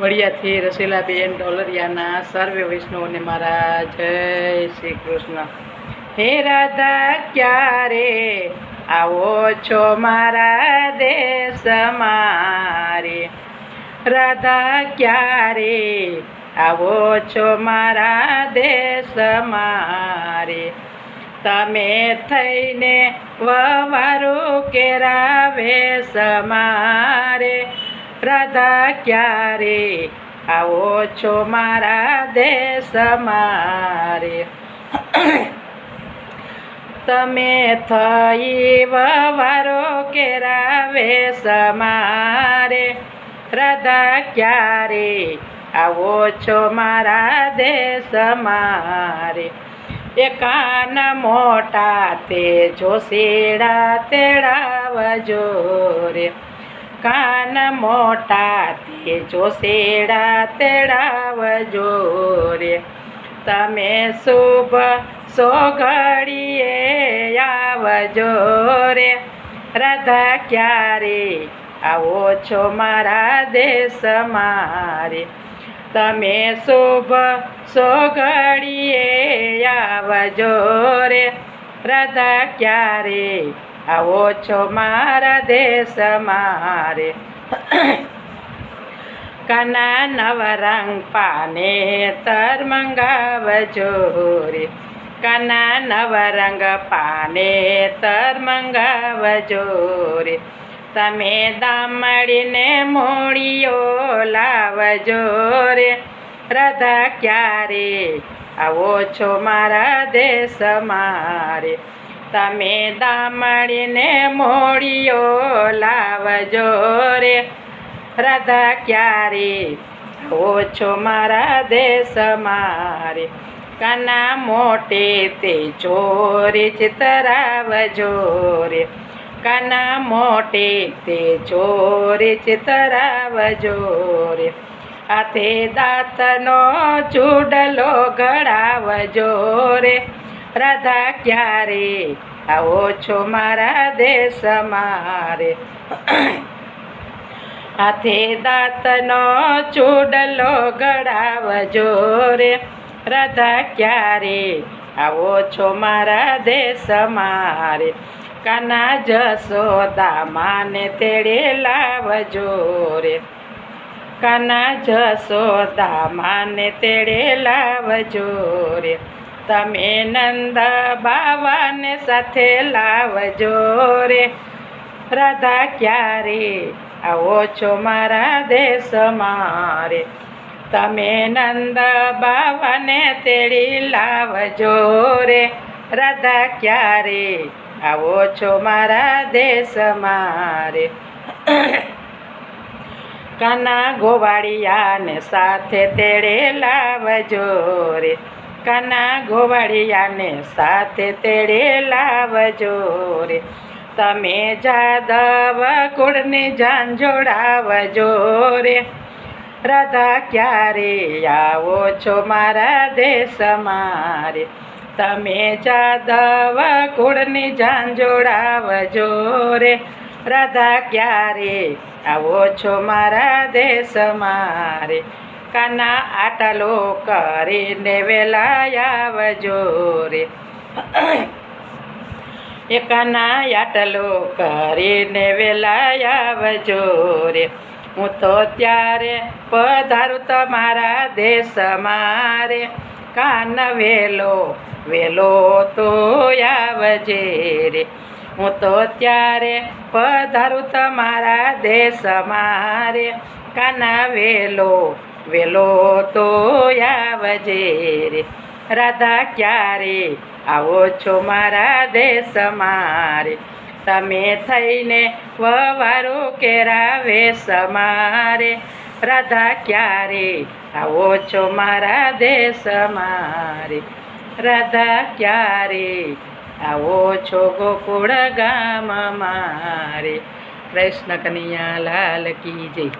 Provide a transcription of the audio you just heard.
વડિયાથી રસીલાબેન, ડોલરિયાના સર્વે વૈષ્ણવને મારા જય શ્રી કૃષ્ણ. હે રાધા, ક્યારે આવો છો મારા દેશ મારે? રાધા, ક્યારે આવો છો મારા દેશ મારે? તમે થઈને વવારું કેરાવે સમારે રાધા ક્યારે? આવો છો મારા દેશ મારે. તમે થઈ વવારો કેરાવે સમારે. રાધા ક્યારે? આવો છો મારા દેશ મારે. એ કાન મોટા તે જોશીડા તેડાવજો રે. કાન મોટા તે જોશીડા તેડાવજો રે. તમે શુભ સોઘડીએ આવજો રે. રાધા ક્યારે આવો છો મારા દેશ મારે? તમે શુભ સોઘડીએ આવજો રે. રાધા ક્યારે આવો છો મારા દેશ મારે. કના નવરંગ પાને તર મંગાવજો રે કના નવરંગ પાને તર મંગાવજો રે તમે દામડીને મોડીઓ લાવજો રે રાધા ક્યારે? આવો છો મારા દેશ મારે. તમે દામડીને મોડીઓ લાવજો રે. રાધા ક્યારે? ઓછો મારા દેશ મારે. કાના મોટે તે ચોરી ચિતરાવજો રે. કાના મોટે તે ચોરી ચિતરાવજો રે. હાથે દાંતનો ચૂડલો ઘડાવજો રે. રાધા ક્યારે? આવો છો મારા દેશ મારે. હાથે દાંતનો ચૂડલો ઘડાવજો રે. રાધા ક્યારે? આવો છો મારા દેશ મારે. કાના જસોદા માને તેડે લાવજો રે. કાના જસોદા માને તેડે લાવજો રે. તમે નંદ બાવાને સાથે લાવજો રે. રાધા ક્યારે? આવો છો મારા દેશ મારે. તમે નંદ બાવાને તેડી લાવજો રે. રાધા ક્યારે? આવો છો મારા દેશ મારે. કાના ગોવાળિયાને સાથે તેડે લાવજો રે. કાના ગોવાળિયાને સાથે તેડે લાવજો રે. તમે જાદવ કુળને ઝાંઝોડાવજો રે. રાધા, ક્યારે આવો છો મારા દેશ મારે? તમે જાદવ કુળને જોડાવજો રે. રાધા, ક્યારે આવો છો મારા દેશ મારે? કાના આટલો કરીને વેલા વજો રે. એ કાના આટલો કરીને વેલા આવજો રે. હું તો ત્યારે પધારું તમારા દેશ મારે કાન વેલો વેલો તો આવજે રે. હું તો ત્યારે પધારું તમારા દેશ મારે કાના વેલો વેલો તો આવજે રે. રાધા ક્યારે આવો છો મારા દેશ મારે? તમે થઈને વવારો કેરાવે સમારે. રાધા ક્યારે આવો છો મારા દેશ મારે? રાધા ક્યારે આવો છો ગોકુળ ગામ મારે? કૃષ્ણ કનૈયા લાલ કી જય.